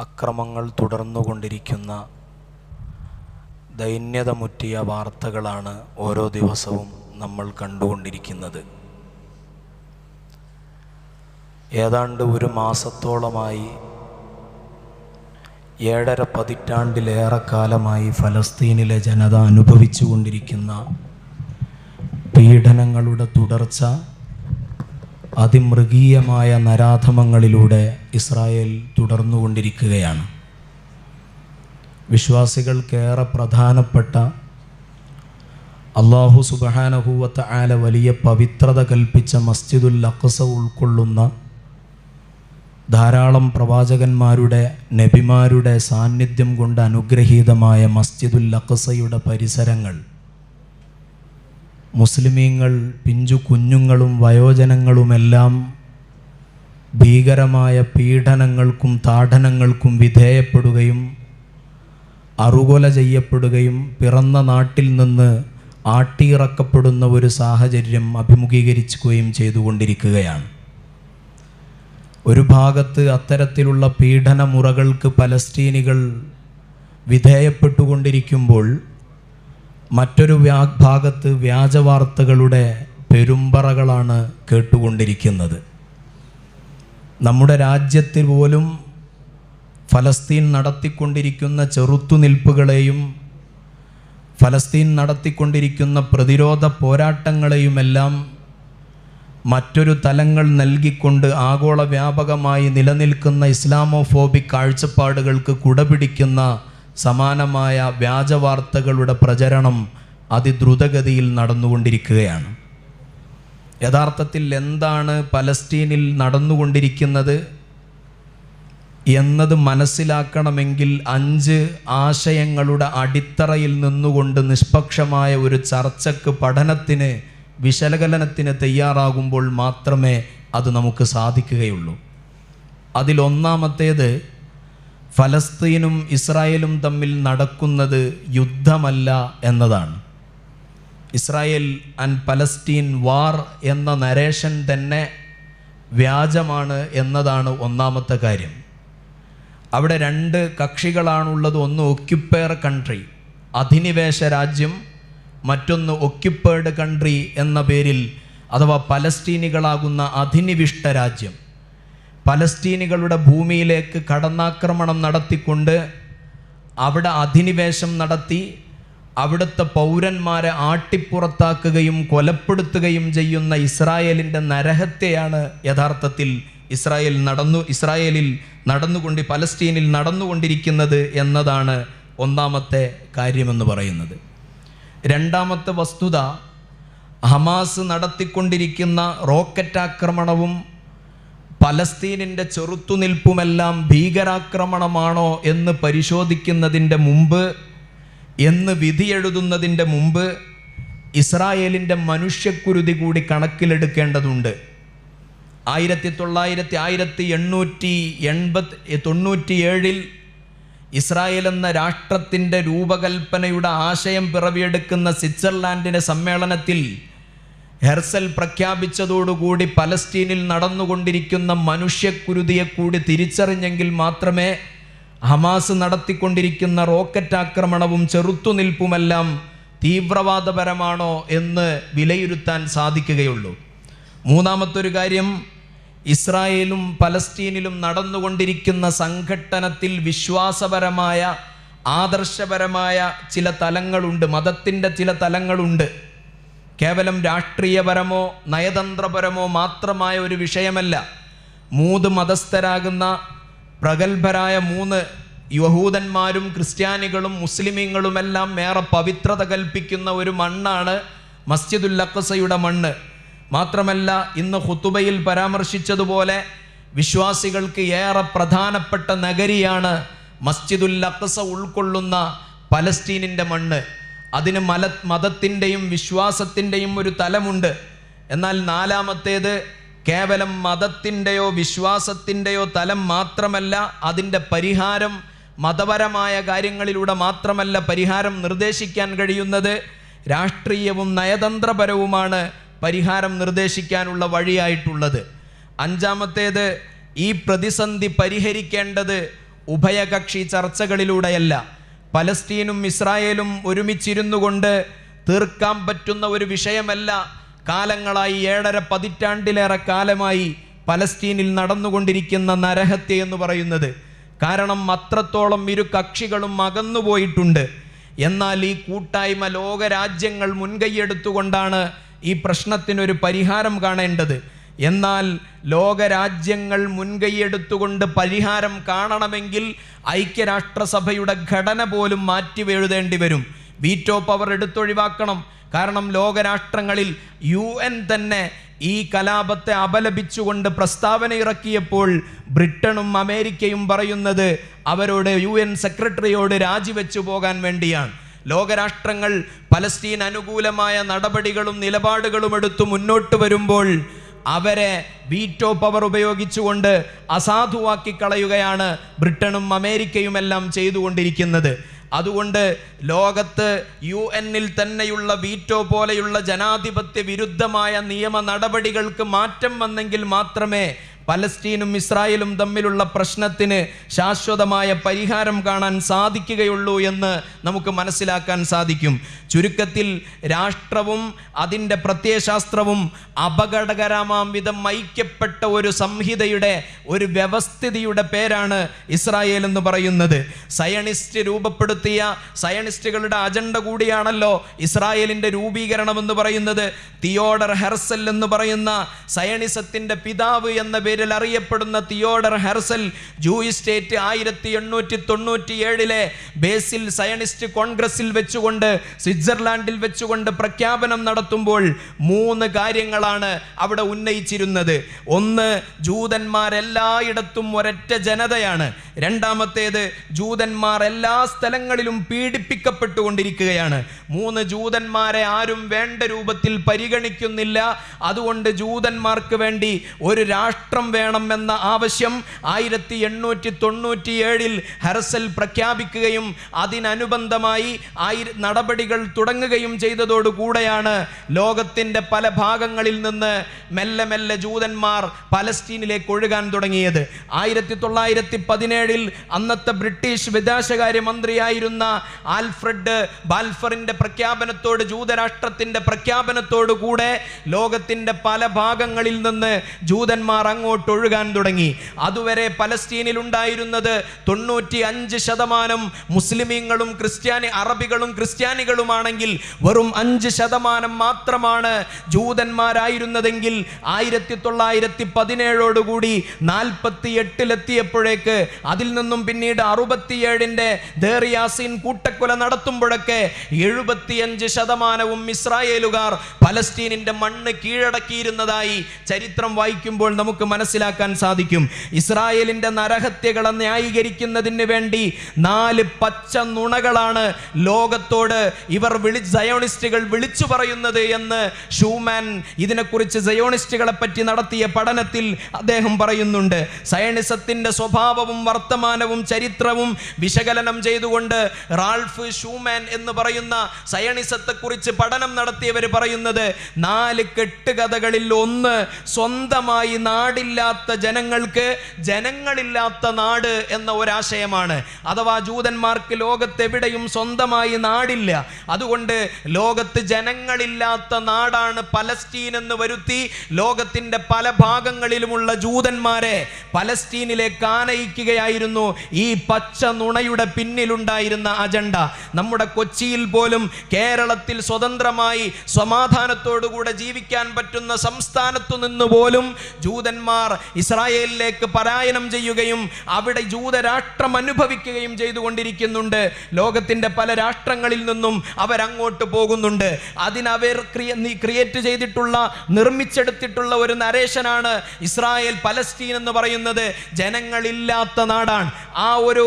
അക്രമങ്ങൾ തുടർന്നുകൊണ്ടിരിക്കുന്ന ദൈന്യതമുറ്റിയ വാർത്തകളാണ് ഓരോ ദിവസവും നമ്മൾ കണ്ടുകൊണ്ടിരിക്കുന്നത്. ഏതാണ്ട് ഒരു മാസത്തോളമായി ഏഴര പതിറ്റാണ്ടിലേറെ കാലമായി ഫലസ്തീനിലെ ജനത അനുഭവിച്ചുകൊണ്ടിരിക്കുന്ന പീഡനങ്ങളുടെ തുടർച്ച അതിമൃഗീയമായ നരാധമങ്ങളിലൂടെ ഇസ്രായേൽ തുടർന്നുകൊണ്ടിരിക്കുകയാണ്. വിശ്വാസികൾക്കേറെ പ്രധാനപ്പെട്ട അള്ളാഹു സുബഹാനഹൂവത്ത ആല വലിയ പവിത്രത കൽപ്പിച്ച മസ്ജിദുൽ അഖസ ഉൾക്കൊള്ളുന്ന ധാരാളം പ്രവാചകന്മാരുടെ നബിമാരുടെ സാന്നിധ്യം കൊണ്ട് അനുഗ്രഹീതമായ മസ്ജിദുൽ അഖസയുടെ പരിസരങ്ങൾ മുസ്ലിമീങ്ങൾ പിഞ്ചു കുഞ്ഞുങ്ങളും വയോജനങ്ങളുമെല്ലാം ഭീകരമായ പീഡനങ്ങൾക്കും താഠനങ്ങൾക്കും വിധേയപ്പെടുകയും അറുകൊല ചെയ്യപ്പെടുകയും പിറന്ന നാട്ടിൽ നിന്ന് ആട്ടിയിറക്കപ്പെടുന്ന ഒരു സാഹചര്യം അഭിമുഖീകരിക്കുകയും ചെയ്തുകൊണ്ടിരിക്കുകയാണ്. ഒരു ഭാഗത്ത് അത്തരത്തിലുള്ള പീഡനമുറകൾക്ക് പലസ്തീനികൾ വിധേയപ്പെട്ടുകൊണ്ടിരിക്കുമ്പോൾ മറ്റൊരു ഭാഗത്ത് വ്യാജവാർത്തകളുടെ പെരുമ്പറകളാണ് കേട്ടുകൊണ്ടിരിക്കുന്നത്. നമ്മുടെ രാജ്യത്തിൽ പോലും ഫലസ്തീൻ നടത്തിക്കൊണ്ടിരിക്കുന്ന ചെറുത്തുനിൽപ്പുകളെയും ഫലസ്തീൻ നടത്തിക്കൊണ്ടിരിക്കുന്ന പ്രതിരോധ പോരാട്ടങ്ങളെയുമെല്ലാം മറ്റൊരു തലങ്ങൾ നൽകിക്കൊണ്ട് ആഗോള വ്യാപകമായി നിലനിൽക്കുന്ന ഇസ്ലാമോഫോബിക് കാഴ്ചപ്പാടുകൾക്ക് കുടപിടിക്കുന്ന സമാനമായ വ്യാജവാർത്തകളുടെ പ്രചരണം അതിദ്രുതഗതിയിൽ നടന്നുകൊണ്ടിരിക്കുകയാണ്. യഥാർത്ഥത്തിൽ എന്താണ് പലസ്തീനിൽ നടന്നുകൊണ്ടിരിക്കുന്നത്? എന്നത് മനസ്സിലാക്കണമെങ്കിൽ അഞ്ച് ആശയങ്ങളുടെ അടിത്തറയിൽ നിന്നുകൊണ്ട് നിഷ്പക്ഷമായ ഒരു ചർച്ചക്ക് പഠനത്തിന് വിശകലനത്തിന് തയ്യാറാകുമ്പോൾ മാത്രമേ അത് നമുക്ക് സാധിക്കുകയുള്ളൂ. അതിലൊന്നാമത്തേത് ഫലസ്തീനും ഇസ്രായേലും തമ്മിൽ നടക്കുന്നത് യുദ്ധമല്ല എന്നതാണ്. ഇസ്രായേൽ ആൻഡ് പലസ്തീൻ വാർ എന്ന നരേഷൻ തന്നെ വ്യാജമാണ് എന്നതാണ് ഒന്നാമത്തെ കാര്യം. അവിടെ രണ്ട് കക്ഷികളാണുള്ളത് ഒന്ന് ഒക്യുപ്പയർ കൺട്രി അധിനിവേശ രാജ്യം മറ്റൊന്ന് ഒക്യുപ്പേർഡ് കൺട്രി എന്ന പേരിൽ അഥവാ പലസ്തീനികളാകുന്ന അധിനിവിഷ്ട രാജ്യം. പലസ്തീനികളുടെ ഭൂമിയിലേക്ക് കടന്നാക്രമണം നടത്തിക്കൊണ്ട് അവിടെ അധിനിവേശം നടത്തി അവിടുത്തെ പൗരന്മാരെ ആട്ടിപ്പുറത്താക്കുകയും കൊലപ്പെടുത്തുകയും ചെയ്യുന്ന ഇസ്രായേലിന്റെ നരഹത്യയാണ് യഥാർത്ഥത്തിൽ ഇസ്രായേൽ നടന്നു ഇസ്രായേലിൽ നടന്നുകൊണ്ട് പലസ്തീനിൽ നടന്നുകൊണ്ടിരിക്കുന്നത് എന്നതാണ് ഒന്നാമത്തെ കാര്യമെന്ന് പറയുന്നത്. രണ്ടാമത്തെ വസ്തുത ഹമാസ് നടത്തിക്കൊണ്ടിരിക്കുന്ന റോക്കറ്റ് ആക്രമണവും പലസ്തീനിന്റെ ചെറുത്തുനിൽപ്പുമെല്ലാം ഭീകരാക്രമണമാണോ എന്ന് പരിശോധിക്കുന്നതിന്റെ മുമ്പ് എന്ന് വിധിയെഴുതുന്നതിന്റെ മുമ്പ് ഇസ്രായേലിന്റെ മനുഷ്യക്കുരുതി കൂടി കണക്കിലെടുക്കേണ്ടതുണ്ട്. ആയിരത്തി തൊള്ളായിരത്തി ആയിരത്തി എണ്ണൂറ്റി എൺപത് തൊണ്ണൂറ്റിയേഴിൽ ഇസ്രായേൽ എന്ന രാഷ്ട്രത്തിന്റെ രൂപകൽപ്പനയുടെ ആശയം പിറവിയെടുക്കുന്ന സ്വിറ്റ്സർലാൻഡിന്റെ സമ്മേളനത്തിൽ ഹെർസൽ പ്രഖ്യാപിച്ചതോടുകൂടി പലസ്തീനിൽ നടന്നുകൊണ്ടിരിക്കുന്ന മനുഷ്യക്കുരുതിയെ കൂടി തിരിച്ചറിഞ്ഞെങ്കിൽ മാത്രമേ ഹമാസ് നടത്തിക്കൊണ്ടിരിക്കുന്ന റോക്കറ്റ് ആക്രമണവും ചെറുത്തുനിൽപ്പുമെല്ലാം തീവ്രവാദപരമാണോ എന്ന് വിലയിരുത്താൻ സാധിക്കുകയുള്ളൂ. മൂന്നാമത്തൊരു കാര്യം ഇസ്രായേലും പലസ്തീനിലും നടന്നുകൊണ്ടിരിക്കുന്ന സംഘട്ടനത്തിൽ വിശ്വാസപരമായ ആദർശപരമായ ചില തലങ്ങളുണ്ട് മതത്തിന്റെ ചില തലങ്ങളുണ്ട്. കേവലം രാഷ്ട്രീയപരമോ നയതന്ത്രപരമോ മാത്രമായ ഒരു വിഷയമല്ല. മൂന്ന് മതസ്ഥരാകുന്ന പ്രഗത്ഭരായ മൂന്ന് യഹൂദന്മാരും ക്രിസ്ത്യാനികളും മുസ്ലിമീങ്ങളുമെല്ലാം ഏറെ പവിത്രത കൽപ്പിക്കുന്ന ഒരു മണ്ണാണ് മസ്ജിദുൽ അക്കസയുടെ മണ്ണ്. മാത്രമല്ല ഇന്ന് ഹുത്തുബയിൽ പരാമർശിച്ചതുപോലെ വിശ്വാസികൾക്ക് ഏറെ പ്രധാനപ്പെട്ട നഗരിയാണ് മസ്ജിദുൽ അക്കസ ഉൾക്കൊള്ളുന്ന പലസ്തീനിന്റെ മണ്ണ്. അതിന് മല മതത്തിന്റെയും വിശ്വാസത്തിന്റെയും ഒരു തലമുണ്ട്. എന്നാൽ നാലാമത്തേത് കേവലം മതത്തിന്റെയോ വിശ്വാസത്തിന്റെയോ തലം മാത്രമല്ല അതിന്റെ പരിഹാരം മതപരമായ കാര്യങ്ങളിലൂടെ മാത്രമല്ല പരിഹാരം നിർദ്ദേശിക്കാൻ കഴിയുന്നത് രാഷ്ട്രീയവും നയതന്ത്രപരവുമാണ് പരിഹാരം നിർദ്ദേശിക്കാനുള്ള വഴിയായിട്ടുള്ളത്. അഞ്ചാമത്തേത് ഈ പ്രതിസന്ധി പരിഹരിക്കേണ്ടത് ഉഭയകക്ഷി ചർച്ചകളിലൂടെയല്ല. പലസ്തീനും ഇസ്രായേലും ഒരുമിച്ചിരുന്നു കൊണ്ട് തീർക്കാൻ പറ്റുന്ന ഒരു വിഷയമല്ല. കാലങ്ങളായി ഏഴര പതിറ്റാണ്ടിലേറെ കാലമായി പലസ്തീനിൽ നടന്നുകൊണ്ടിരിക്കുന്ന നരഹത്യ എന്ന് പറയുന്നത്. കാരണം അത്രത്തോളം ഇരു കക്ഷികളും അകന്നുപോയിട്ടുണ്ട്. എന്നാൽ ഈ കൂട്ടായ്മ ലോകരാജ്യങ്ങൾ മുൻകൈയെടുത്തുകൊണ്ടാണ് ഈ പ്രശ്നത്തിനൊരു പരിഹാരം കാണേണ്ടത്. എന്നാൽ ലോകരാജ്യങ്ങൾ മുൻകൈയെടുത്തുകൊണ്ട് പരിഹാരം കാണണമെങ്കിൽ ഐക്യരാഷ്ട്രസഭയുടെ ഘടന പോലും മാറ്റി എഴുതേണ്ടി വരും. വീറ്റോ പവർ എടുത്തൊഴിവാക്കണം. കാരണം ലോകരാഷ്ട്രങ്ങളിൽ യു എൻ തന്നെ ഈ കലാപത്തെ അപലപിച്ചുകൊണ്ട് പ്രസ്താവന ഇറക്കിയപ്പോൾ ബ്രിട്ടനും അമേരിക്കയും പറയുന്നത് അവരോട് യു എൻ സെക്രട്ടറിയോട് രാജിവെച്ചു പോകാൻ വേണ്ടിയാണ്. ലോകരാഷ്ട്രങ്ങൾ പലസ്തീൻ അനുകൂലമായ നടപടികളും നിലപാടുകളും എടുത്തു മുന്നോട്ട് വരുമ്പോൾ അവരെ വീറ്റോ പവർ ഉപയോഗിച്ചുകൊണ്ട് അസാധുവാക്കി കളയുകയാണ് ബ്രിട്ടനും അമേരിക്കയും എല്ലാം ചെയ്തുകൊണ്ടിരിക്കുന്നത്. അതുകൊണ്ട് ലോകത്ത് യു എന്നിൽ തന്നെയുള്ള വീറ്റോ പോലെയുള്ള ജനാധിപത്യ വിരുദ്ധമായ നിയമ നടപടികൾക്ക് മാറ്റം വന്നെങ്കിൽ മാത്രമേ പലസ്തീനും ഇസ്രായേലും തമ്മിലുള്ള പ്രശ്നത്തിന് ശാശ്വതമായ പരിഹാരം കാണാൻ സാധിക്കുകയുള്ളൂ എന്ന് നമുക്ക് മനസ്സിലാക്കാൻ സാധിക്കും. ചുരുക്കത്തിൽ രാഷ്ട്രവും അതിന്റെ പ്രത്യയശാസ്ത്രവും അപകടകരമാം വിധം ഐക്യപ്പെട്ട ഒരു സംഹിതയുടെ ഒരു വ്യവസ്ഥിതിയുടെ പേരാണ് ഇസ്രായേൽ എന്ന് പറയുന്നത്. സയണിസ്റ്റ് രൂപപ്പെടുത്തിയ സയണിസ്റ്റുകളുടെ അജണ്ട കൂടിയാണല്ലോ ഇസ്രായേലിന്റെ രൂപീകരണം എന്ന് പറയുന്നത്. തിയോഡർ ഹെർസൽ എന്ന് പറയുന്ന സയണിസത്തിന്റെ പിതാവ് എന്ന പേരിൽ അറിയപ്പെടുന്ന തിയോഡർ ഹെർസൽ ജൂയി സ്റ്റേറ്റ് ആയിരത്തി എണ്ണൂറ്റി തൊണ്ണൂറ്റി ഏഴിലെ ബേസിൽ സയണിസ്റ്റ് കോൺഗ്രസിൽ വെച്ചുകൊണ്ട് സ്വിറ്റ്സർലാൻഡിൽ വെച്ചുകൊണ്ട് പ്രഖ്യാപനം നടത്തുമ്പോൾ മൂന്ന് കാര്യങ്ങളാണ് അവിടെ ഉന്നയിച്ചിരുന്നത്. ഒന്ന് ജൂതന്മാരെല്ലായിടത്തും ഒരൊറ്റ ജനതയാണ്. രണ്ടാമത്തേത് ജൂതന്മാർ എല്ലാ സ്ഥലങ്ങളിലും പീഡിപ്പിക്കപ്പെട്ടുകൊണ്ടിരിക്കുകയാണ്. മൂന്ന് ജൂതന്മാരെ ആരും വേണ്ട രൂപത്തിൽ പരിഗണിക്കുന്നില്ല. അതുകൊണ്ട് ജൂതന്മാർക്ക് വേണ്ടി ഒരു രാഷ്ട്രം വേണം എന്ന ആവശ്യം ആയിരത്തി എണ്ണൂറ്റി തൊണ്ണൂറ്റി ഏഴിൽ ഹെർസൽ പ്രഖ്യാപിക്കുകയും അതിനനുബന്ധമായി ആയിര നടപടികൾ തുടങ്ങുകയും ചെയ്തതോടുകൂടെയാണ് ലോകത്തിന്റെ പല ഭാഗങ്ങളിൽ നിന്ന് മെല്ലെ മെല്ലെ ജൂതന്മാർ പലസ്തീനിലേക്ക് ഒഴുകാൻ തുടങ്ങിയത്. ആയിരത്തി തൊള്ളായിരത്തി പതിനേഴിൽ അന്നത്തെ ബ്രിട്ടീഷ് വിദേശകാര്യ മന്ത്രിയായിരുന്ന ആൽഫ്രഡ് ബാൽഫറിന്റെ പ്രഖ്യാപനത്തോട് ജൂതരാഷ്ട്രത്തിന്റെ പ്രഖ്യാപനത്തോടുകൂടെ ലോകത്തിന്റെ പല ഭാഗങ്ങളിൽ നിന്ന് ജൂതന്മാർ അങ്ങോട്ട് ഒഴുകാൻ തുടങ്ങി. അതുവരെ പലസ്തീനിൽ ഉണ്ടായിരുന്നത് തൊണ്ണൂറ്റി അഞ്ച് ശതമാനം മുസ്ലിമീങ്ങളും ക്രിസ്ത്യാനി അറബികളും ക്രിസ്ത്യാനികളുമാണെങ്കിൽ വെറും അഞ്ച് ശതമാനം മാത്രമാണ് ജൂതന്മാരായിരുന്നതെങ്കിൽ ആയിരത്തി തൊള്ളായിരത്തി പതിനേഴോടുകൂടി നാൽപ്പത്തി എട്ടിലെത്തിയപ്പോഴേക്ക് അതിൽ നിന്നും പിന്നീട് അറുപത്തിയേഴിന്റെ ദേറിയാസിൻ കൂട്ടക്കൊല നടത്തുമ്പോഴൊക്കെ എഴുപത്തിയഞ്ച് ശതമാനവും ഇസ്രായേലുകാർ പലസ്തീനിന്റെ മണ്ണ് കീഴടക്കിയിരുന്നതായി ചരിത്രം വായിക്കുമ്പോൾ നമുക്ക് മനസ്സിലാക്കാൻ സാധിക്കും. ഇസ്രായേലിന്റെ നരഹത്യകളെ ന്യായീകരിക്കുന്നതിന് വേണ്ടി നാല് പച്ച നുണകളാണ് ലോകത്തോട് ഇവർ വിളി സയോണിസ്റ്റുകൾ വിളിച്ചു പറയുന്നത് എന്ന് ഷൂമാൻ ഇതിനെക്കുറിച്ച് സയോണിസ്റ്റുകളെ പറ്റി നടത്തിയ പഠനത്തിൽ അദ്ദേഹം പറയുന്നുണ്ട്. സയണിസത്തിന്റെ സ്വഭാവവും വർത്തമാനവും ചരിത്രവും വിശകലനം ചെയ്തുകൊണ്ട് റാൾഫ് ഷൂമാൻ എന്ന് പറയുന്ന സയണിസത്തെക്കുറിച്ച് പഠനം നടത്തിയവർ പറയുന്നത് നാല് കെട്ടുകഥകളിൽ ഒന്ന് സ്വന്തമായി നാടില്ലാത്ത ജനങ്ങൾക്ക് ജനങ്ങളില്ലാത്ത നാട് എന്ന ഒരാശയമാണ്. അഥവാ ജൂതന്മാർക്ക് ലോകത്തെവിടെയും സ്വന്തമായി നാടില്ല. അതുകൊണ്ട് ലോകത്ത് ജനങ്ങളില്ലാത്ത നാടാണ് പലസ്തീൻ എന്ന് വരുത്തി ലോകത്തിന്റെ പല ഭാഗങ്ങളിലുമുള്ള ജൂതന്മാരെ പലസ്തീനിലേക്ക് ആനയിക്കുകയായിരുന്നു. ഈ പച്ച നുണയുടെ പിന്നിലുണ്ടായിരുന്ന അജണ്ട. നമ്മുടെ കൊച്ചിയിൽ പോലും കേരളത്തിൽ സ്വതന്ത്രമായി സമാധാനത്തോടുകൂടെ ജീവിക്കാൻ പറ്റുന്ന സംസ്ഥാനത്തു നിന്ന് പോലും ജൂതന്മാർ ഇസ്രായേലിലേക്ക് പലായനം ചെയ്യുകയും അവിടെ ജൂതരാഷ്ട്രം അനുഭവിക്കുകയും ചെയ്തുകൊണ്ടിരിക്കുന്നുണ്ട്. ലോകത്തിന്റെ പല രാഷ്ട്രങ്ങളിൽ നിന്നും അവരങ്ങോട്ട് പോകുന്നുണ്ട്. അതിനവർ ക്രിയേറ്റ് ചെയ്തിട്ടുള്ള നിർമ്മിച്ചെടുത്തിട്ടുള്ള ഒരു നരേഷനാണ് ഇസ്രായേൽ പലസ്തീൻ എന്ന് പറയുന്നത്. ജനങ്ങളില്ലാത്ത നാടാണ്. ആ ഒരു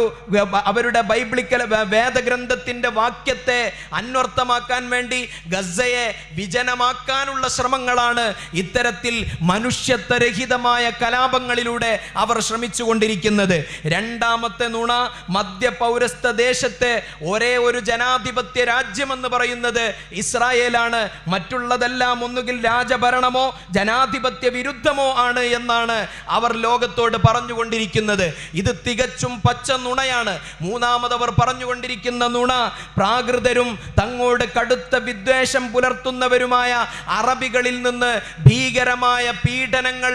അവരുടെ ബൈബിളിക്കൽ വേദഗ്രന്ഥത്തിന്റെ വാക്യത്തെ അന്വർത്ഥമാക്കാൻ വേണ്ടി ഗസയെ വിജനമാക്കാനുള്ള ശ്രമങ്ങളാണ് ഇത്തരത്തിൽ മനുഷ്യത്വരഹിതമായ ഭീകരമായ കലാപങ്ങളിലൂടെ അവർ ശ്രമിച്ചുകൊണ്ടിരിക്കുന്നത്. രണ്ടാമത്തെ നുണ മധ്യപൗരസ്ത ദേശത്തെ ഒരേ ഒരു ജനാധിപത്യ രാജ്യമെന്ന് പറയുന്നത് ഇസ്രായേലാണ്. മറ്റുള്ളതെല്ലാം ഒന്നുകിൽ രാജഭരണമോ ജനാധിപത്യ വിരുദ്ധമോ ആണ് എന്നാണ് അവർ ലോകത്തോട് പറഞ്ഞുകൊണ്ടിരിക്കുന്നത്. ഇത് തികച്ചും പച്ച നുണയാണ്. മൂന്നാമതവർ പറഞ്ഞുകൊണ്ടിരിക്കുന്ന നുണ പ്രാകൃതരും തങ്ങോട് കടുത്ത വിദ്വേഷം പുലർത്തുന്നവരുമായ അറബികളിൽ നിന്ന് ഭീകരമായ പീഡനങ്ങൾ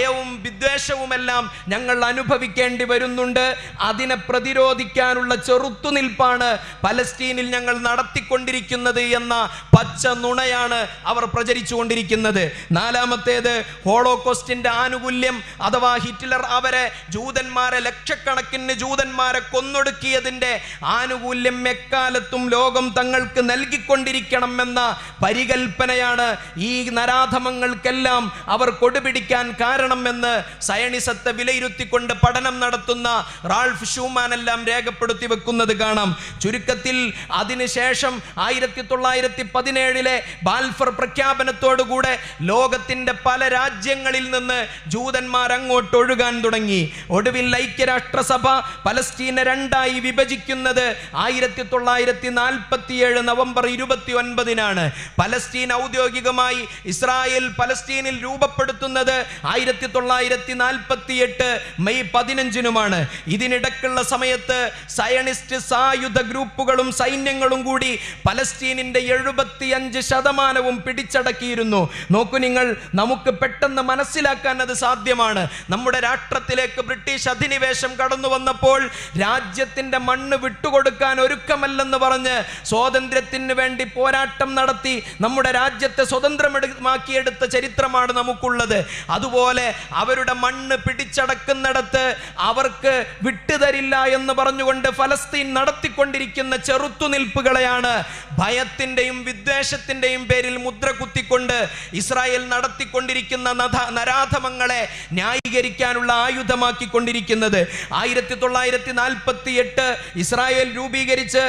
ഭയവും വിദ്വേഷവുമെല്ലാം ഞങ്ങൾ അനുഭവിക്കേണ്ടി വരുന്നുണ്ട്. അതിനെ പ്രതിരോധിക്കാനുള്ള ചെറുത്തുനിൽപ്പാണ് പലസ്തീനിൽ ഞങ്ങൾ നടത്തിക്കൊണ്ടിരിക്കുന്നത് എന്ന പച്ച നുണയാണ് അവർ പ്രചരിച്ചുകൊണ്ടിരിക്കുന്നത്. നാലാമത്തേത് ഹോളോകോസ്റ്റിന്റെ ആനുകൂല്യം അഥവാ ഹിറ്റ്ലർ അവരെ ജൂതന്മാരെ ലക്ഷക്കണക്കിന് ജൂതന്മാരെ കൊന്നൊടുക്കിയതിന്റെ ആനുകൂല്യം എക്കാലത്തും ലോകം തങ്ങൾക്ക് നൽകിക്കൊണ്ടിരിക്കണം എന്ന പരികൽപ്പനയാണ് ഈ നരാധമങ്ങൾക്കെല്ലാം അവർ കൊടുപിടിക്കാൻ കാരണമെന്ന് സയണിസത്തെ വിലയിരുത്തിക്കൊണ്ട് പഠനം നടത്തുന്ന റാൾഫ് ഷൂമാൻ എല്ലാം രേഖപ്പെടുത്തി വെക്കുന്നത് കാണാം. ചുരുക്കത്തിൽ അതിനുശേഷം ആയിരത്തി തൊള്ളായിരത്തി പതിനേഴിലെ ബാൽഫർ പ്രഖ്യാപനത്തോടുകൂടെ ലോകത്തിന്റെ പല രാജ്യങ്ങളിൽ നിന്ന് ജൂതന്മാർ അങ്ങോട്ട് ഒഴുകാൻ തുടങ്ങി. ഒടുവിൽ ഐക്യരാഷ്ട്രസഭ പലസ്തീനെ രണ്ടായി വിഭജിക്കുന്നത് ആയിരത്തി തൊള്ളായിരത്തി നാൽപ്പത്തിയേഴ് നവംബർ ഇരുപത്തി ഒൻപതിനാണ് പലസ്തീൻ ഔദ്യോഗികമായി ഇസ്രായേൽ പലസ്തീനിൽ രൂപപ്പെടുത്തുന്നത് ആയിരത്തി തൊള്ളായിരത്തി നാൽപ്പത്തി എട്ട് മെയ് പതിനഞ്ചിനുമാണ്. ഇതിനിടക്കുള്ള സമയത്ത് സയണിസ്റ്റ് സായുധ ഗ്രൂപ്പുകളും സൈന്യങ്ങളും കൂടി പലസ്തീനിന്റെ എഴുപത്തിയഞ്ച് ശതമാനവും പിടിച്ചടക്കിയിരുന്നു. നോക്കൂ നിങ്ങൾ നമുക്ക് പെട്ടെന്ന് മനസ്സിലാക്കാൻ അത് സാധ്യമാണ്. നമ്മുടെ രാഷ്ട്രത്തിലേക്ക് ബ്രിട്ടീഷ് അധിനിവേശം കടന്നു വന്നപ്പോൾ രാജ്യത്തിന്റെ മണ്ണ് വിട്ടുകൊടുക്കാൻ ഒരുക്കമല്ലെന്ന് പറഞ്ഞ് സ്വാതന്ത്ര്യത്തിന് വേണ്ടി പോരാട്ടം നടത്തി നമ്മുടെ രാജ്യത്തെ സ്വതന്ത്രമാക്കിയെടുത്ത ചരിത്രമാണ് നമുക്കുള്ളത്. അതുപോലെ അവരുടെ മണ്ണ് പിടിച്ചടക്കുന്നിടത്ത് അവർക്ക് വിട്ടുതരില്ല എന്ന് പറഞ്ഞുകൊണ്ട് ഫലസ്തീൻ നടത്തിക്കൊണ്ടിരിക്കുന്ന ചെറുത്തുനിൽപ്പുകളെയാണ് ഭയത്തിന്റെയും വിദ്വേഷത്തിന്റെയും പേരിൽ മുദ്ര കുത്തിക്കൊണ്ട് ഇസ്രായേൽ നടത്തിക്കൊണ്ടിരിക്കുന്ന നരാധമങ്ങളെ ന്യായീകരിക്കാനുള്ള ആയുധമാക്കിക്കൊണ്ടിരിക്കുന്നത്. ആയിരത്തി തൊള്ളായിരത്തി നാൽപ്പത്തി എട്ട് ഇസ്രായേൽ രൂപീകരിച്ച്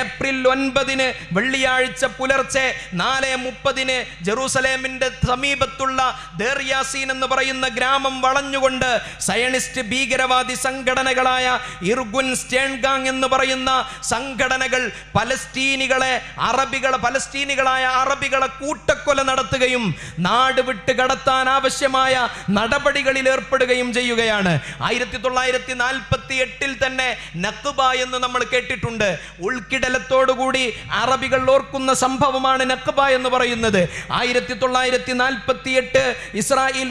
ഏപ്രിൽ ഒൻപതിന് വെള്ളിയാഴ്ച പുലർച്ചെ നാല് മുപ്പതിന് ജെറൂസലേമിന്റെ സമീപത്തുള്ള ദേർയാസീൻ എന്ന് പറയുന്ന ഗ്രാമം വളഞ്ഞുകൊണ്ട് സയണിസ്റ്റ് ഭീകരവാദി സംഘടനകളായ ഇർഗുൻ സ്റ്റേൺഗാങ് എന്ന് പറയുന്ന സംഘടനകൾ പലസ്തീനികളെ അറബികളെ പലസ്തീനികളായ അറബികളെ കൂട്ടക്കൊല നടത്തുകയും നാട് വിട്ട് കടത്താൻ ആവശ്യമായ നടപടികളിൽ ഏർപ്പെടുകയും ചെയ്യുകയാണ്. ആയിരത്തി തൊള്ളായിരത്തി നാൽപ്പത്തി എട്ടിൽ തന്നെ നക്കുബ എന്ന് നമ്മൾ കേട്ടിട്ടുണ്ട്. ഉൾക്കിടലത്തോടുകൂടി അറബികൾ ഓർക്കുന്ന സംഭവമാണ് നക്കുബ എന്ന് പറയുന്നത്. ആയിരത്തി തൊള്ളായിരത്തി നാൽപ്പത്തി എട്ട് ഇസ്രായേൽ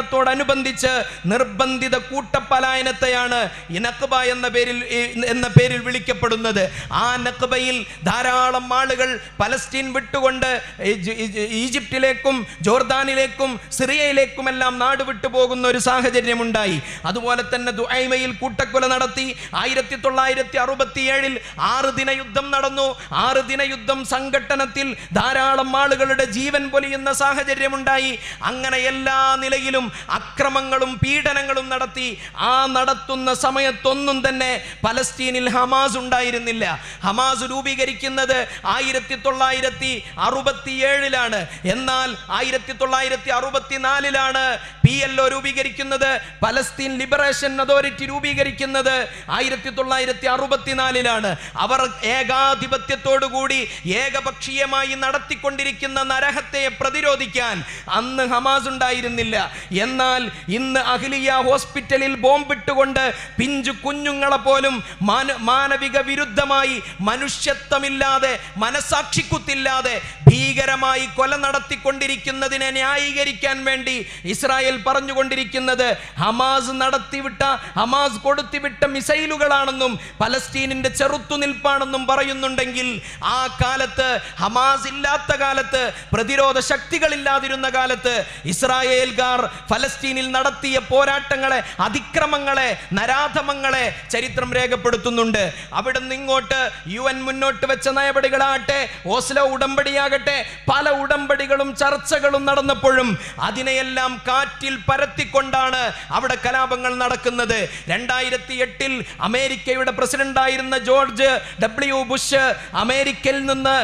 രൂപീകരണത്തോടനുബന്ധിച്ച് നിർബന്ധിത കൂട്ടപ്പലായനത്തെയാണ് ഈ നക്ബ എന്ന പേരിൽ എന്ന പേരിൽ വിളിക്കപ്പെടുന്നത്. ആ നക്ബയിൽ ധാരാളം ആളുകൾ പലസ്തീൻ വിട്ടുകൊണ്ട് ഈജി- ഈജി- ഈജിപ്തിലേക്കും ജോർദാനിലേക്കും സിറിയയിലേക്കുമെല്ലാം നാട് വിട്ടുപോകുന്ന ഒരു സാഹചര്യമുണ്ടായി. അതുപോലെ തന്നെ ദുഐമയിൽ കൂട്ടക്കൊല നടത്തി ആയിരത്തി തൊള്ളായിരത്തി അറുപത്തി ഏഴിൽ ആറ് ദിന യുദ്ധം നടന്നു. ആറ് ദിന യുദ്ധം സംഘട്ടനത്തിൽ ധാരാളം ആളുകളുടെ ജീവൻ പൊലിയുന്ന സാഹചര്യമുണ്ടായി. അങ്ങനെ എല്ലാ നിലയിലും അക്രമങ്ങളും പീഡനങ്ങളും നടത്തി ആ നടത്തുന്ന സമയത്തൊന്നും തന്നെ പലസ്തീനിൽ ഹമാസ് ഉണ്ടായിരുന്നില്ല. ഹമാസ് രൂപീകരിക്കുന്നത് ആയിരത്തി തൊള്ളായിരത്തി അറുപത്തി ഏഴിലാണ് എന്നാൽ ആയിരത്തി തൊള്ളായിരത്തി അറുപത്തിനാലിലാണ് പി എൽ ഒ രൂപീകരിക്കുന്നത് പലസ്തീൻ ലിബറേഷൻ അതോറിറ്റി രൂപീകരിക്കുന്നത് ആയിരത്തി തൊള്ളായിരത്തി അറുപത്തിനാലിലാണ് അവർ ഏകാധിപത്യത്തോടുകൂടി ഏകപക്ഷീയമായി നടത്തിക്കൊണ്ടിരിക്കുന്ന നരഹത്തെ പ്രതിരോധിക്കാൻ അന്ന് ഹമാസ് ഉണ്ടായിരുന്നില്ല. എന്നാൽ ഇന്ന് അഖിലിയ ഹോസ്പിറ്റലിൽ ബോംബിട്ടുകൊണ്ട് പിഞ്ചു കുഞ്ഞുങ്ങളെ പോലും മാന- മാനവിക വിരുദ്ധമായി മനുഷ്യത്വമില്ലാതെ മനസാക്ഷിക്കുത്തില്ലാതെ ഭീകരമായി കൊല നടത്തിക്കൊണ്ടിരിക്കുന്നതിനെ ന്യായീകരിക്കാൻ വേണ്ടി ഇസ്രായേൽ പറഞ്ഞുകൊണ്ടിരിക്കുന്നത് ഹമാസ് നടത്തിവിട്ട ഹമാസ് കൊടുത്തിവിട്ട മിസൈലുകളാണെന്നും പലസ്തീനിന്റെ ചെറുത്തുനിൽപ്പാണെന്നും പറയുന്നുണ്ടെങ്കിൽ ആ കാലത്ത് ഹമാസ് ഇല്ലാത്ത കാലത്ത് പ്രതിരോധ ശക്തികളില്ലാതിരുന്ന കാലത്ത് ഇസ്രായേൽക്കാർ ഫലസ്തീനിൽ നടത്തിയ പോരാട്ടങ്ങളെ അതിക്രമങ്ങളെ നരാധമങ്ങളെ ചരിത്രം രേഖപ്പെടുത്തുന്നുണ്ട്. അവിടെ നിന്ന് ഇങ്ങോട്ട് യു എൻ മുന്നോട്ട് വെച്ച നയപടികളാകട്ടെ ഓസ്ലോ ഉടമ്പടിയാകട്ടെ പല ഉടമ്പടികളും ചർച്ചകളും നടന്നപ്പോഴും അതിനെയെല്ലാം കാറ്റിൽ പരത്തിക്കൊണ്ടാണ് അവിടെ കലാപങ്ങൾ നടക്കുന്നത്. രണ്ടായിരത്തി എട്ടിൽ അമേരിക്കയുടെ പ്രസിഡന്റായിരുന്ന ജോർജ് ഡബ്ല്യു ബുഷ് അമേരിക്കയിൽ നിന്ന്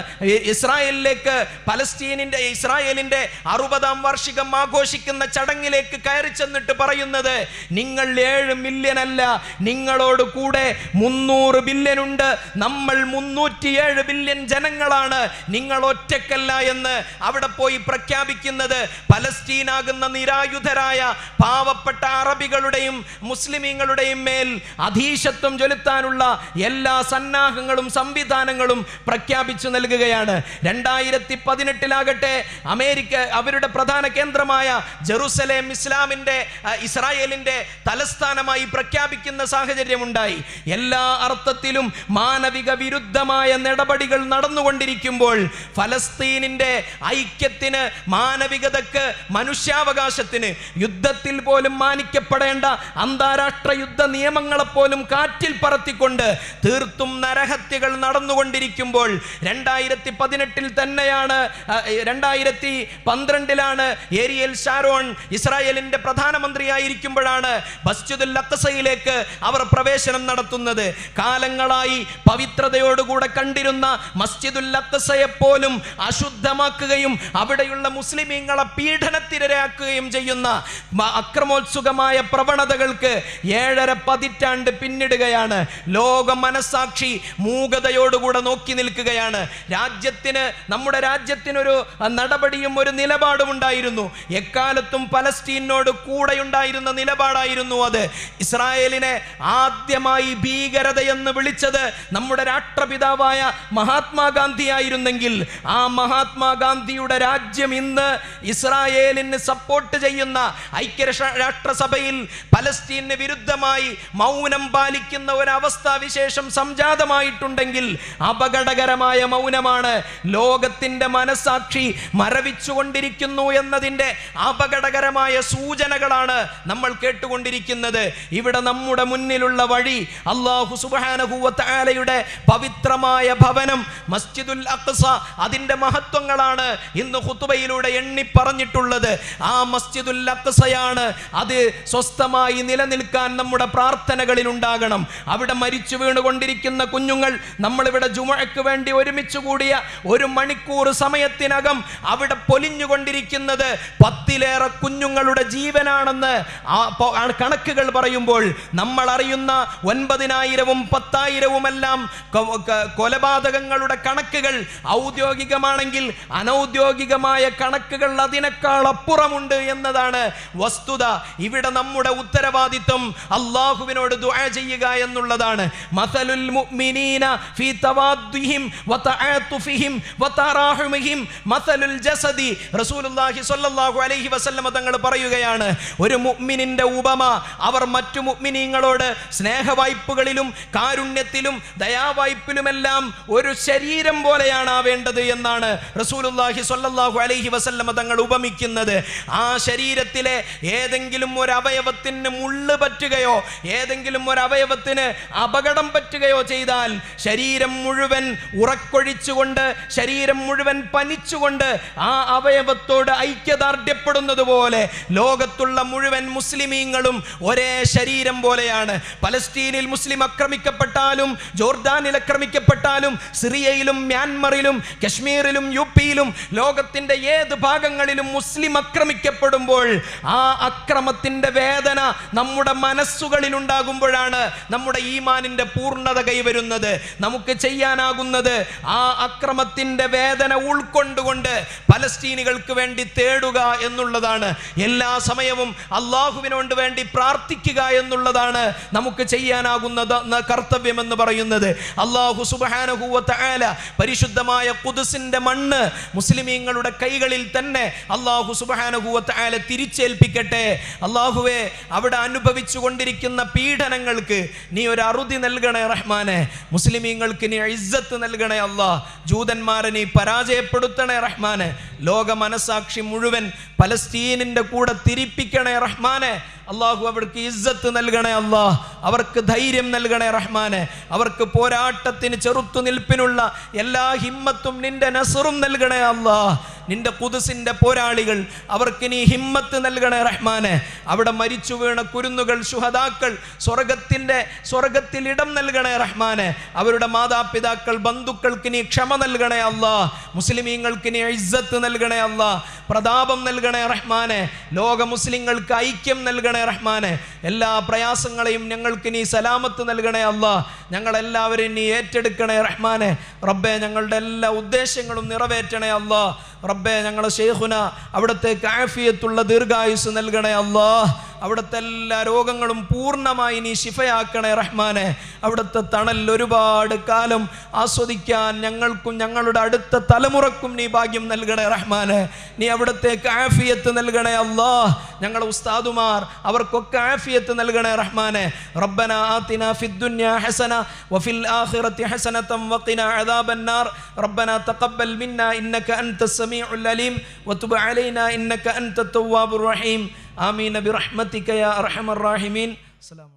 ഇസ്രായേലിലേക്ക് പലസ്തീനിന്റെ ഇസ്രായേലിന്റെ അറുപതാം വാർഷികം ആഘോഷിക്കുന്ന ചടങ്ങിലേക്ക് കയറി ചെന്നിട്ട് പറയുന്നത് നിങ്ങൾ ഏഴ് മില്യൺ അല്ല നിങ്ങളോട് കൂടെ മുന്നൂറ് ബില്യൺ ഉണ്ട്. നമ്മൾ മുന്നൂറ്റിയേഴ് ബില്യൺ ജനങ്ങളാണ്. നിങ്ങൾ ഒറ്റക്കല്ല എന്ന് അവിടെ പോയി പ്രഖ്യാപിക്കുന്നത്. പലസ്തീനാകുന്ന നിരായുധരായ പാവപ്പെട്ട അറബികളുടെയും മുസ്ലിമീങ്ങളുടെയും മേൽ അധീശത്വം ചൊലുത്താനുള്ള എല്ലാ സന്നാഹങ്ങളും സംവിധാനങ്ങളും പ്രഖ്യാപിച്ചു നൽകുകയാണ്. രണ്ടായിരത്തി പതിനെട്ടിലാകട്ടെ അമേരിക്ക അവരുടെ പ്രധാന കേന്ദ്രമായ ജെറുസലേം ഇസ്ലാമിന്റെ ഇസ്ലാമിന്റെ ഇസ്രായേലിന്റെ തലസ്ഥാനമായി പ്രഖ്യാപിക്കുന്ന സാഹചര്യമുണ്ടായി. എല്ലാ അർത്ഥത്തിലും മാനവിക വിരുദ്ധമായ നടപടികൾ നടന്നുകൊണ്ടിരിക്കുമ്പോൾ ഫലസ്തീനിന്റെ ഐക്യത്തിന് മാനവികതക്ക് മനുഷ്യാവകാശത്തിന് യുദ്ധത്തിൽ പോലും മാനിക്കപ്പെടേണ്ട അന്താരാഷ്ട്ര യുദ്ധ നിയമങ്ങളെപ്പോലും കാറ്റിൽ പറത്തിക്കൊണ്ട് തീർത്തും നരഹത്യകൾ നടന്നുകൊണ്ടിരിക്കുമ്പോൾ രണ്ടായിരത്തി പതിനെട്ടിൽ തന്നെയാണ് രണ്ടായിരത്തി പന്ത്രണ്ടിലാണ് ഏരിയൽ ഷാരോൺ ഇസ്രായേലിന്റെ പ്രധാനമന്ത്രിയായിരിക്കുമ്പോഴാണ് മസ്ജിദുൽ അക്സയിലേക്ക് അവർ പ്രവേശനം നടത്തുന്നത്. കാലങ്ങളായി പവിത്രതയോടുകൂടെ കണ്ടിരുന്ന മസ്ജിദുൽ അക്സയെ പോലും അശുദ്ധമാക്കുകയും അവിടെയുള്ള മുസ്ലിമീങ്ങളെ പീഡനത്തിരയാക്കുകയും ചെയ്യുന്ന അക്രമോത്സുകമായ പ്രവണതകൾക്ക് ഏഴര പതിറ്റാണ്ട് പിന്നിടുകയാണ്. ലോക മനസാക്ഷി മൂകതയോടുകൂടെ നോക്കി നിൽക്കുകയാണ്. രാജ്യത്തിന് നമ്മുടെ രാജ്യത്തിനൊരു നടപടിയും ഒരു നിലപാടും ഉണ്ടായിരുന്നു. എക്കാലത്തും പലസ്തീനോട് കൂടെയുണ്ടായിരുന്ന നിലപാടായിരുന്നു അത്. ഇസ്രായേലിനെ ആദ്യമായി ഭീകരതയെന്ന് വിളിച്ചത് നമ്മുടെ രാഷ്ട്രപിതാവായ മഹാത്മാഗാന്ധി ആയിരുന്നെങ്കിൽ ആ മഹാത്മാഗാന്ധിയുടെ രാജ്യം ഇന്ന് ഇസ്രായേലിന് സപ്പോർട്ട് ചെയ്യുന്ന ഐക്യരാഷ്ട്ര രാഷ്ട്രസഭയിൽ പലസ്തീന് വിരുദ്ധമായി മൗനം പാലിക്കുന്ന ഒരവസ്ഥാ വിശേഷം സംജാതമായിട്ടുണ്ടെങ്കിൽ അപകടകരമായ മൗനമാണ്. ലോകത്തിന്റെ മനസാക്ഷി മരവിച്ചുകൊണ്ടിരിക്കുന്നു എന്നതിന്റെ അപകടകരമായ സൂചനകളാണ് നമ്മൾ കേട്ടുകൊണ്ടിരിക്കുന്നത്. ഇവിടെ നമ്മുടെ മുന്നിലുള്ള വഴി അള്ളാഹു സുബാനഹുവത്താലയുടെ പവിത്രമായ ഭവനം മസ്ജിദുൽ അക്സ അതിന്റെ മഹത്വങ്ങളാണ് ഇന്ന് ഹുത്തുബയിലൂടെ എണ്ണി പറഞ്ഞിട്ടുള്ളത്. ആ മസ്ജിദുൽ അക്സയാണ് അത് സ്വസ്ഥമായി നിലനിൽക്കാൻ നമ്മുടെ പ്രാർത്ഥനകളിൽ ഉണ്ടാകണം. അവിടെ മരിച്ചു വീണുകൊണ്ടിരിക്കുന്ന കുഞ്ഞുങ്ങൾ നമ്മളിവിടെ ജുമഴയ്ക്ക് വേണ്ടി ഒരുമിച്ച് കൂടിയ ഒരു മണിക്കൂർ സമയത്തിനകം അവിടെ പൊലിഞ്ഞുകൊണ്ടിരിക്കുന്നത് പത്തിലേറെ കുഞ്ഞുങ്ങളുടെ ജീവനാണെന്ന് കണക്കുകൾ പറയുമ്പോൾ നമ്മൾ അറിയുന്ന ഒൻപതിനായിരവും പത്തായിരവുമെല്ലാം കൊലപാതകങ്ങളുടെ കണക്കുകൾ ഔദ്യോഗികമാണെങ്കിൽ അനൗദ്യോഗികമായ കണക്കുകൾ അതിനേക്കാൾ അപ്പുറമുണ്ട് എന്നതാണ് വസ്തുത. ഇവിടെ നമ്മുടെ ഉത്തരവാദിത്വം അള്ളാഹുവിനോട് ദുആ ചെയ്യുക എന്നുള്ളതാണ്. മസലുൽ മുഅ്മിനീന ഫീ തവാദ്ദിഹിം വതആതുഫിഹിം വതറാഹുമിഹിം മസലുൽ ജസദി. റസൂലുള്ളാഹി സ്വല്ലല്ലാഹു അലൈഹി വസല്ലം തങ്ങൾ പറയുകയാണ് ഒരു മുഅ്മിനിന്റെ ഉപമ അവർ മറ്റു മുഗ്മിനീങ്ങളോട് സ്നേഹവായ്പകളിലും കാരുണ്യത്തിലും ദയാവായ്പിലുമെല്ലാം ഒരു ശരീരം പോലെയാണ് ആവേണ്ടത് എന്നാണ് റസൂലുള്ളാഹി സ്വല്ലല്ലാഹു അലൈഹി വസല്ലമ തങ്ങൾ ഉപമിക്കുന്നത്. ആ ശരീരത്തിലെ ഏതെങ്കിലും ഒരു അവയവത്തിന് മുള്ള് പറ്റുകയോ ഏതെങ്കിലും ഒരു അവയവത്തിന് അപകടം പറ്റുകയോ ചെയ്താൽ ശരീരം മുഴുവൻ ഉറക്കൊഴിച്ചുകൊണ്ട് ശരീരം മുഴുവൻ പനിച്ചുകൊണ്ട് ആ അവയവത്തോട് ഐക്യദാർഢ്യപ്പെടുന്നത് പോലെ ലോകത്തുള്ള മുഴുവൻ മുസ്ലിമീങ്ങളും ഒരേ ശരീരം പോലെയാണ്. പലസ്തീനിൽ മുസ്ലിം ആക്രമിക്കപ്പെട്ടാലും ജോർദാനിൽ ആക്രമിക്കപ്പെട്ടാലും സിറിയയിലും മ്യാൻമറിലും കശ്മീരിലും യു പിയിലും ലോകത്തിന്റെ ഏത് ഭാഗങ്ങളിലും മുസ്ലിം ആക്രമിക്കപ്പെടുമ്പോൾ ആ അക്രമത്തിന്റെ വേദന നമ്മുടെ മനസ്സുകളിൽ ഉണ്ടാകുമ്പോഴാണ് നമ്മുടെ ഈമാനിന്റെ പൂർണത കൈവരുന്നത്. നമുക്ക് ചെയ്യാനാകുന്നത് ആ അക്രമത്തിന്റെ വേദന ഉൾക്കൊണ്ടുകൊണ്ട് പലസ്തീനികൾക്ക് വേണ്ടി തേടുക എന്നുള്ളതാണ് എല്ലാ സമയവും അള്ളാഹുവിനോണ്ട് വേണ്ടി പ്രാർത്ഥിക്കുക എന്നുള്ളതാണ് നമുക്ക് ചെയ്യാനാകുന്ന കർത്തവ്യമെന്ന് പറയുന്നത്. അള്ളാഹു സുബാനഹുവല പരിശുദ്ധമായ കുതിസിന്റെ മണ്ണ് മുസ്ലിമീങ്ങളുടെ കൈകളിൽ തന്നെ അള്ളാഹു സുബാനഹുവല തിരിച്ചേൽപ്പിക്കട്ടെ. അള്ളാഹുവെ അവിടെ അനുഭവിച്ചു കൊണ്ടിരിക്കുന്ന പീഡനങ്ങൾക്ക് നീ ഒരു അറുതി നൽകണേ റഹ്മാനെ. മുസ്ലിമീങ്ങൾക്ക് നീ ഇസ്സത്ത് നൽകണേ അള്ളാ. ജൂതന്മാരെ നീ പരാജയപ്പെടുത്തണേ റഹ്മാനെ. ലോക മനസാക്ഷി മുഴുവൻ പലസ്തീനിന്റെ കൂടെ തിരിപ്പിക്കണേ റഹ്മാനെ. അള്ളാഹു അവർക്ക് ഇസ്സത്ത് നൽകണേ അള്ളാഹ് അവർക്ക് ധൈര്യം നൽകണേ റഹ്മാനെ. അവർക്ക് പോരാട്ടത്തിന് ചെറുത്തുനിൽപ്പിനുള്ള എല്ലാ ഹിമ്മത്തും നിന്റെ നസറും നൽകണേ അള്ളാഹ് നിന്റെ പുതുസിന്റെ പോരാളികൾ അവർക്ക് നീ ഹിമ്മത്ത് നൽകണേ റഹ്മാനെ. അവിടെ മരിച്ചു വീണ കുരുന്നുകൾ ശുഹദാക്കൾ സ്വർഗത്തിന്റെ സ്വർഗത്തിൽ ഇടം നൽകണേ റഹ്മാനെ. അവരുടെ മാതാപിതാക്കൾ ബന്ധുക്കൾക്ക് നീ ക്ഷമ നൽകണേ അല്ല. മുസ്ലിമീങ്ങൾക്ക് നീ ഇസ്സത്ത് നൽകണേ അല്ല. പ്രതാപം നൽകണേ റഹ്മാനെ. ലോക മുസ്ലിങ്ങൾക്ക് ഐക്യം നൽകണേ റഹ്മാനെ. എല്ലാ പ്രയാസങ്ങളെയും ഞങ്ങൾക്ക് നീ സലാമത്ത് നൽകണേ അല്ല. ഞങ്ങളെല്ലാവരെയും നീ ഏറ്റെടുക്കണേ റഹ്മാനെ. റബ്ബെ ഞങ്ങളുടെ എല്ലാ ഉദ്ദേശങ്ങളും നിറവേറ്റണേ അല്ലാ. റബ്ബെ ഞങ്ങളുടെ ഷെയ്ഖുന അവിടുത്തെ കാഫിയത്തുള്ള ദീർഘായുസ് നൽകണേ അല്ലാ അവിടുത്തെ എല്ലാ രോഗങ്ങളും പൂർണമായി നീ ശിഫയാക്കണേ റഹ്മാനെ. അവിടുത്തെ തണൽ ഒരുപാട് കാലം ആസ്വദിക്കാൻ ഞങ്ങൾക്കും ഞങ്ങളുടെ അടുത്ത തലമുറക്കും നീ ഭാഗ്യം നൽകണേ റഹ്മാനെ. നീ അവിടുത്തെ കാഫിയത്ത് നൽകണേ അള്ളാ. ഞങ്ങളെ ഉസ്താദുമാർ അവർക്കൊക്കെ ആഫിയത്ത് നൽകണേ റഹ്മാനെ. റബ്ബന ആതിന ഫിദ്ദുന്യ ഹസന വഫിൽ ആഖിറതി ഹസനതം വഖിന അദാബന്നാർ. റബ്ബന തഖബ്ബൽ മിന്ന ഇന്നക അൻത സമീഉൽ അലീം വതുബ് അലൈന ഇന്നക അൻത തവ്വാബുർ റഹീം. ആമീൻ ബിറഹ്മതിക യാ അർഹമർ റാഹിമീൻ അസ്സലാമു